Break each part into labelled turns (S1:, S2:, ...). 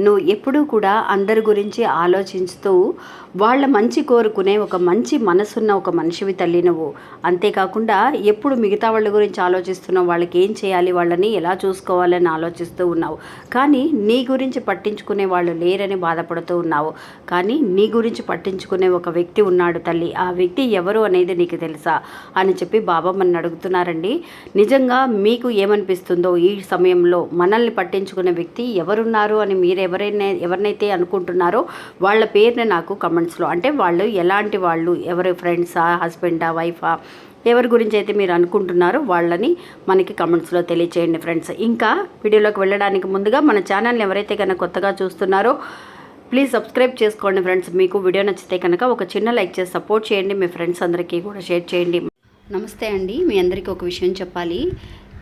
S1: నువ్వు ఎప్పుడూ కూడా అందరి గురించి ఆలోచిస్తూ వాళ్ళ మంచి కోరుకునే ఒక మంచి మనసున్న ఒక మనిషివి తల్లి నువ్వు. అంతేకాకుండా ఎప్పుడు మిగతా వాళ్ళ గురించి ఆలోచిస్తున్నావు వాళ్ళకి ఏం చేయాలి వాళ్ళని ఎలా చూసుకోవాలని ఆలోచిస్తూ ఉన్నావు. కానీ నీ గురించి పట్టించుకునే వాళ్ళు లేరని బాధపడుతూ ఉన్నావు. కానీ నీ గురించి పట్టించుకునే ఒక వ్యక్తి ఉన్నాడు తల్లి. ఆ వ్యక్తి ఎవరు అనేది నీకు తెలుసా? అని చెప్పి బాబా మన అడుగుతున్నారండి. నిజంగా మీకు ఏమనిపిస్తుందో ఈ సమయంలో మనల్ని పట్టించుకునే వ్యక్తి ఎవరున్నారు అని మీరే ఎవరైనా ఎవరినైతే అనుకుంటున్నారో వాళ్ళ పేరుని నాకు కమెంట్స్లో అంటే వాళ్ళు ఎలాంటి వాళ్ళు ఎవరి ఫ్రెండ్సా హస్బెండా వైఫా ఎవరి గురించి అయితే మీరు అనుకుంటున్నారో వాళ్ళని మనకి కమెంట్స్లో తెలియచేయండి ఫ్రెండ్స్ ఇంకా వీడియోలోకి వెళ్ళడానికి ముందుగా మన ఛానల్ని ఎవరైతే కనుక కొత్తగా చూస్తున్నారో ప్లీజ్ సబ్స్క్రైబ్ చేసుకోండి ఫ్రెండ్స్ మీకు వీడియో నచ్చితే కనుక ఒక చిన్న లైక్ చేసి సపోర్ట్ చేయండి. మీ ఫ్రెండ్స్ అందరికీ కూడా షేర్ చేయండి. నమస్తే అండి. మీ అందరికీ ఒక విషయం చెప్పాలి.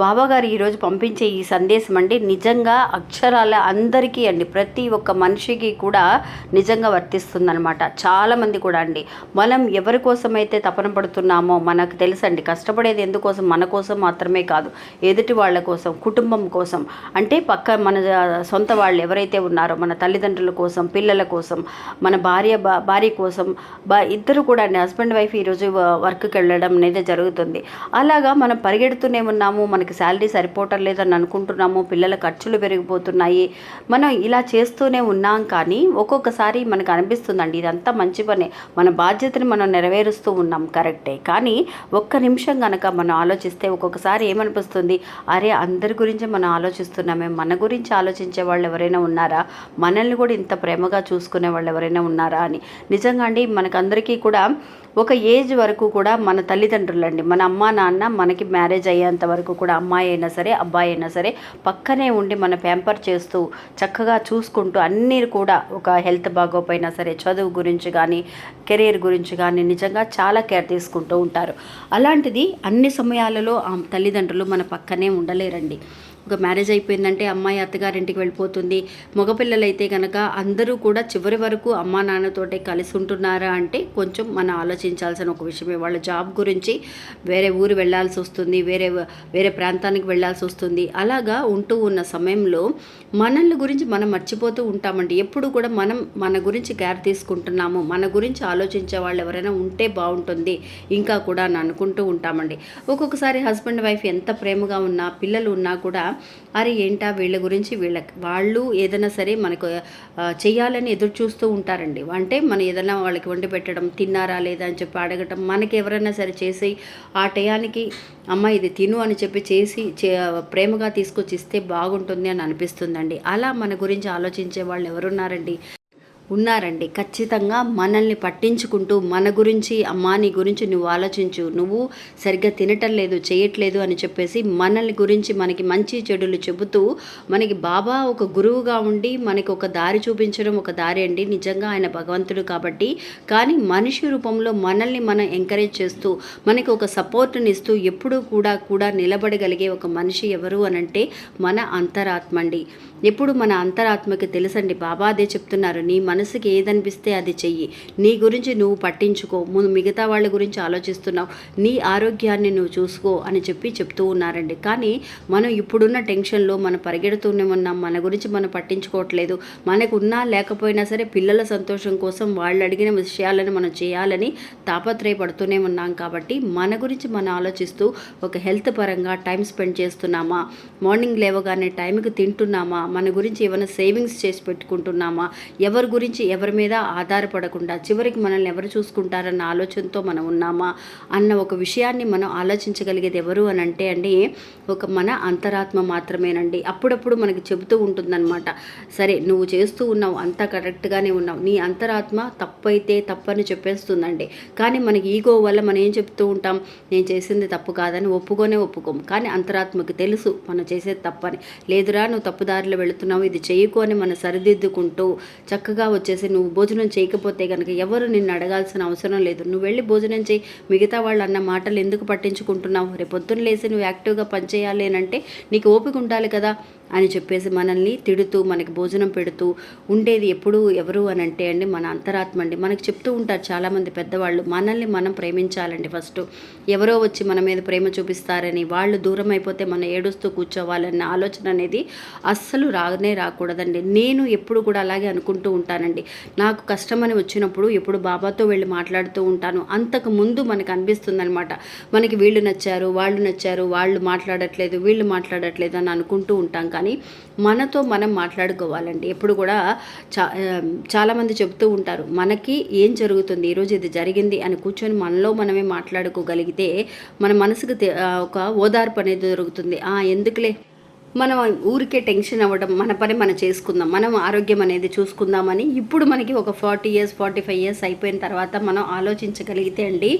S1: బాబాగారు ఈరోజు పంపించే ఈ సందేశం అండి నిజంగా అక్షరాల అందరికీ అండి ప్రతి ఒక్క మనిషికి కూడా నిజంగా వర్తిస్తుందనమాట చాలామంది కూడా అండి మనం ఎవరి కోసమైతే తపన పడుతున్నామో మనకు తెలుసండి కష్టపడేది ఎందుకోసం? మన కోసం మాత్రమే కాదు ఎదుటి వాళ్ళ కోసం కుటుంబం కోసం. అంటే పక్క మన సొంత వాళ్ళు ఎవరైతే ఉన్నారో మన తల్లిదండ్రుల కోసం పిల్లల కోసం మన భార్య భార్య కోసం బా ఇద్దరు కూడా అండి హస్బెండ్ వైఫ్ ఈరోజు వర్క్కి వెళ్ళడం అనేది జరుగుతుంది. అలాగా మనం పరిగెడుతూనే ఉన్నాము మన మనకి శాలరీ సరిపోవటం లేదని అనుకుంటున్నాము పిల్లల ఖర్చులు పెరిగిపోతున్నాయి. మనం ఇలా చేస్తూనే ఉన్నాం కానీ ఒక్కొక్కసారి మనకు అనిపిస్తుందండి ఇదంతా మంచి పనే. మన బాధ్యతని మనం నెరవేరుస్తూ ఉన్నాం కరెక్టే. కానీ ఒక్క నిమిషం కనుక మనం ఆలోచిస్తే ఒక్కొక్కసారి ఏమనిపిస్తుంది? అరే అందరి గురించి మనం ఆలోచిస్తున్నామే. మన గురించి ఆలోచించే వాళ్ళు ఎవరైనా ఉన్నారా? మనల్ని కూడా ఇంత ప్రేమగా చూసుకునే వాళ్ళు ఎవరైనా ఉన్నారా అని. నిజంగా అండి మనకందరికీ కూడా ఒక ఏజ్ వరకు కూడా మన తల్లిదండ్రులు అండి మన అమ్మ నాన్న మనకి మ్యారేజ్ అయ్యేంత వరకు కూడా అమ్మాయి అయినా సరే అబ్బాయి అయినా సరే పక్కనే ఉండి మన ప్యాంపర్ చేస్తూ చక్కగా చూసుకుంటూ అన్నీ కూడా ఒక హెల్త్ బాగోపోయినా సరే చదువు గురించి కానీ కెరీర్ గురించి కానీ నిజంగా చాలా కేర్ తీసుకుంటూ ఉంటారు. అలాంటిది అన్ని సమయాలలో ఆ తల్లిదండ్రులు మన పక్కనే ఉండలేరండి. ఒక మ్యారేజ్ అయిపోయిందంటే అమ్మాయి అత్తగారింటికి వెళ్ళిపోతుంది. మగపిల్లలైతే కనుక అందరూ కూడా చివరి వరకు అమ్మా నాన్నతోటే కలిసి ఉంటున్నారా అంటే కొంచెం మనం ఆలోచించాల్సిన ఒక విషయమే. వాళ్ళ జాబ్ గురించి వేరే ఊరు వెళ్ళాల్సి వస్తుంది వేరే వేరే ప్రాంతానికి వెళ్ళాల్సి వస్తుంది. అలాగా ఉంటూ ఉన్న సమయంలో మనల్ని గురించి మనం మర్చిపోతూ ఉంటామండి. ఎప్పుడు కూడా మనం మన గురించి కేర్ తీసుకుంటున్నాము. మన గురించి ఆలోచించే వాళ్ళు ఎవరైనా ఉంటే బాగుంటుంది. ఇంకా కూడా అని అనుకుంటూ ఉంటామండి. ఒక్కొక్కసారి హస్బెండ్ వైఫ్ ఎంత ప్రేమగా ఉన్నా పిల్లలు ఉన్నా కూడా అరే ఏంటా వీళ్ళ గురించి వీళ్ళ వాళ్ళు ఏదైనా సరే మనకు చేయాలని ఎదురు చూస్తూ ఉంటారండి. అంటే మనం ఏదైనా వాళ్ళకి వండి పెట్టడం తిన్నారా లేదా అని చెప్పి అడగటం మనకి ఎవరైనా సరే చేసి ఆ టయానికి అమ్మ ఇది తిను అని చెప్పి చేసి చే- ప్రేమగా తీసుకొచ్చి ఇస్తే బాగుంటుంది అని అనిపిస్తుందండి. అలా మన గురించి ఆలోచించే వాళ్ళు ఎవరున్నారండి? ఉన్నారండి. ఖచ్చితంగా మనల్ని పట్టించుకుంటూ మన గురించి అమ్మా నీ గురించి నువ్వు ఆలోచించు. నువ్వు సరిగ్గా తినటం లేదు చేయట్లేదు అని చెప్పేసి మనల్ని గురించి మనకి మంచి చెడులు చెబుతూ మనకి బాబా ఒక గురువుగా ఉండి మనకి ఒక దారి చూపించడం ఒక దారి అండి. నిజంగా ఆయన భగవంతుడు కాబట్టి. కానీ మనిషి రూపంలో మనల్ని మనం ఎంకరేజ్ చేస్తూ మనకి ఒక సపోర్ట్ని ఇస్తూ ఎప్పుడూ కూడా కూడా నిలబడగలిగే ఒక మనిషి ఎవరు అనంటే మన అంతరాత్మ అండి. ఎప్పుడు మన అంతరాత్మకి తెలుసండి. బాబా అదే చెప్తున్నారు. నీ మనసుకి ఏదనిపిస్తే అది చెయ్యి. నీ గురించి నువ్వు పట్టించుకో. ముందు మిగతా వాళ్ళ గురించి ఆలోచిస్తున్నావు. నీ ఆరోగ్యాన్ని నువ్వు చూసుకో అని చెప్పి చెప్తూ ఉన్నారండి. కానీ మనం ఇప్పుడున్న టెన్షన్లో మనం పరిగెడుతూనే ఉన్నాం. మన గురించి మనం పట్టించుకోవట్లేదు. మనకు ఉన్నా లేకపోయినా సరే పిల్లల సంతోషం కోసం వాళ్ళు అడిగిన విషయాలను మనం చేయాలని తాపత్రయపడుతూనే ఉన్నాం. కాబట్టి మన గురించి మనం ఆలోచిస్తూ ఒక హెల్త్ పరంగా టైం స్పెండ్ చేస్తున్నామా? మార్నింగ్ లేవగానే టైంకి తింటున్నామా? మన గురించి ఏమైనా సేవింగ్స్ చేసి పెట్టుకుంటున్నామా? ఎవరి గురించి గురించి ఎవరి మీద ఆధారపడకుండా చివరికి మనల్ని ఎవరు చూసుకుంటారన్న ఆలోచనతో మనం ఉన్నామా అన్న ఒక విషయాన్ని మనం ఆలోచించగలిగేది ఎవరు అని అంటే అండి ఒక మన అంతరాత్మ మాత్రమేనండి. అప్పుడప్పుడు మనకి చెబుతూ ఉంటుందన్నమాట సరే నువ్వు చేస్తూ ఉన్నావు అంతా కరెక్ట్గానే ఉన్నావు నీ అంతరాత్మ తప్పైతే తప్పని చెప్పేస్తుందండి. కానీ మనకి ఈగో వల్ల మనం ఏం చెప్తూ ఉంటాం నేను చేసింది తప్పు కాదని ఒప్పుకొనే ఒప్పుకోం. కానీ అంతరాత్మకు తెలుసు మనం చేసేది తప్పని. లేదురా నువ్వు తప్పుదారిలో వెళుతున్నావు ఇది చేయకు అని మనం సరిదిద్దుకుంటూ చక్కగా వచ్చేసి నువ్వు భోజనం చేయకపోతే కనుక ఎవరు నిన్ను అడగాల్సిన అవసరం లేదు. నువ్వు వెళ్ళి భోజనం చేయి. మిగతా వాళ్ళు అన్న మాటలు ఎందుకు పట్టించుకుంటున్నావు? రేపు పొద్దున్న లేసి నువ్వు యాక్టివ్గా పనిచేయాలి అని అంటే నీకు ఓపిక ఉండాలి కదా అని చెప్పేసి మనల్ని తిడుతూ మనకి భోజనం పెడుతూ ఉండేది ఎప్పుడు ఎవరు అని అంటే అండి మన అంతరాత్మ అండి. మనకి చెప్తూ ఉంటారు చాలామంది పెద్దవాళ్ళు మనల్ని మనం ప్రేమించాలండి ఫస్ట్. ఎవరో వచ్చి మన మీద ప్రేమ చూపిస్తారని వాళ్ళు దూరం అయిపోతే మనం ఏడుస్తూ కూర్చోవాలన్న ఆలోచన అనేది అస్సలు రానే రాకూడదండి. నేను ఎప్పుడు కూడా అలాగే అనుకుంటూ ఉంటాను. ఉంటానండి నాకు కష్టమని వచ్చినప్పుడు ఎప్పుడు బాబాతో వెళ్ళి మాట్లాడుతూ ఉంటాను. అంతకు ముందు మనకు అనిపిస్తుంది అనమాట మనకి వీళ్ళు నచ్చారు వాళ్ళు నచ్చారు వాళ్ళు మాట్లాడట్లేదు వీళ్ళు మాట్లాడట్లేదు అని అనుకుంటూ ఉంటాం. కానీ మనతో మనం మాట్లాడుకోవాలండి. ఎప్పుడు కూడా చా చాలామంది చెబుతూ ఉంటారు మనకి ఏం జరుగుతుంది? ఈరోజు ఇది జరిగింది అని కూర్చొని మనలో మనమే మాట్లాడుకోగలిగితే మన మనసుకు ఒక ఓదార్పు అనేది దొరుకుతుంది. ఆ ఎందుకులే? మనం ఊరికే టెన్షన్ అవ్వడం మన పని మనం చేసుకుందాం మనం ఆరోగ్యం అనేది చూసుకుందామని ఇప్పుడు మనకి ఒక forty years forty five years అయిపోయిన తర్వాత మనం ఆలోచించగలిగితే అండి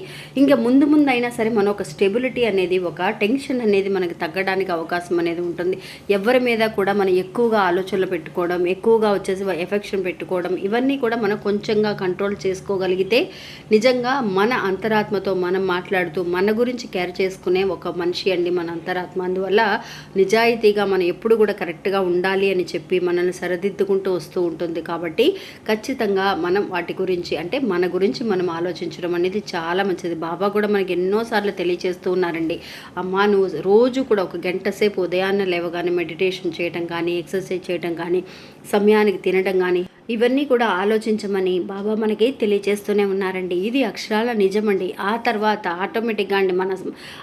S1: ఇంకా ముందు ముందు అయినా సరే మనం ఒక స్టెబిలిటీ అనేది ఒక టెన్షన్ అనేది మనకి తగ్గడానికి అవకాశం అనేది ఉంటుంది. ఎవరి మీద కూడా మనం ఎక్కువగా ఆలోచనలు పెట్టుకోవడం ఎక్కువగా వచ్చేసి ఎఫెక్షన్ పెట్టుకోవడం ఇవన్నీ కూడా మనం కొంచెంగా కంట్రోల్ చేసుకోగలిగితే నిజంగా మన అంతరాత్మతో మనం మాట్లాడుతూ మన గురించి కేర్ చేసుకునే ఒక మనిషి అండి మన అంతరాత్మ. అందువల్ల నిజాయితీగా మనం ఎప్పుడు కూడా కరెక్ట్గా ఉండాలి అని చెప్పి మనల్ని సరిదిద్దుకుంటూ వస్తూ ఉంటుంది. కాబట్టి ఖచ్చితంగా మనం వాటి గురించి అంటే మన గురించి మనం ఆలోచించడం అనేది చాలా మంచిది. బాబా కూడా మనకి ఎన్నోసార్లు తెలియజేస్తూ ఉన్నారండి. అమ్మ నువ్వు రోజు కూడా ఒక గంట సేపు ఉదయాన్నే లేవగానే మెడిటేషన్ చేయడం కానీ ఎక్సర్సైజ్ చేయడం కానీ సమయానికి తినడం కానీ ఇవన్నీ కూడా ఆలోచించమని బాబా మనకి తెలియజేస్తూనే ఉన్నారండి. ఇది అక్షరాల నిజమండి. ఆ తర్వాత ఆటోమేటిక్గా అండి మన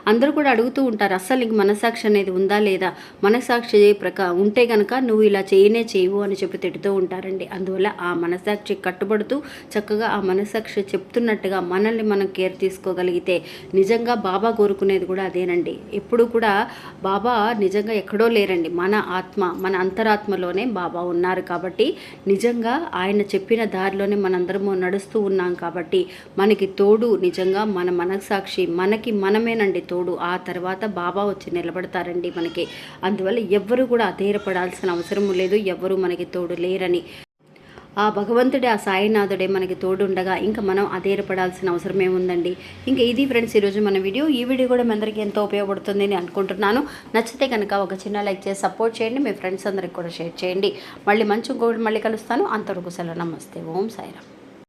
S1: అందరూ కూడా అడుగుతూ ఉంటారు అస్సలు ఇంక మనసాక్షి అనేది ఉందా లేదా? మనసాక్షి ప్రకా ఉంటే కనుక నువ్వు ఇలా చేయనే చేయవు అని చెప్పి తిడుతూ ఉంటారండి. అందువల్ల ఆ మనసాక్షి కట్టుబడుతూ చక్కగా ఆ మనసాక్షి చెప్తున్నట్టుగా మనల్ని మనం కేర్ తీసుకోగలిగితే నిజంగా బాబా కోరుకునేది కూడా అదేనండి. ఎప్పుడు కూడా బాబా నిజంగా ఎక్కడో లేరండి. మన ఆత్మ మన అంతరాత్మలోనే బాబా ఉన్నారు కాబట్టి నిజంగా ఆయన చెప్పిన దారిలోనే మనందరము నడుస్తూ ఉన్నాం కాబట్టి మనకి తోడు నిజంగా మన మనసాక్షి మనకి మనమేనండి తోడు. ఆ తర్వాత బాబా వచ్చి నిలబడతారండి మనకి. అందువల్ల ఎవ్వరు కూడా అధైర్యపడాల్సిన అవసరం లేదు. ఎవ్వరు మనకి తోడు లేరని. ఆ భగవంతుడే ఆ సాయినాథుడే మనకి తోడుండగా ఇంకా మనం అధైర్యపడాల్సిన అవసరం ఏముందండి ఇంకా ఇది ఫ్రెండ్స్ ఈరోజు మన వీడియో. ఈ వీడియో కూడా మీ అందరికీ ఎంతో ఉపయోగపడుతుంది అని అనుకుంటున్నాను. నచ్చితే కనుక ఒక చిన్న లైక్ చేసి సపోర్ట్ చేయండి. మీ ఫ్రెండ్స్ అందరికి కూడా షేర్ చేయండి. మళ్ళీ మంచి ఇంకొకటి మళ్ళీ కలుస్తాను. అంతవరకు సెలవు. నమస్తే. ఓం సాయిరామ్.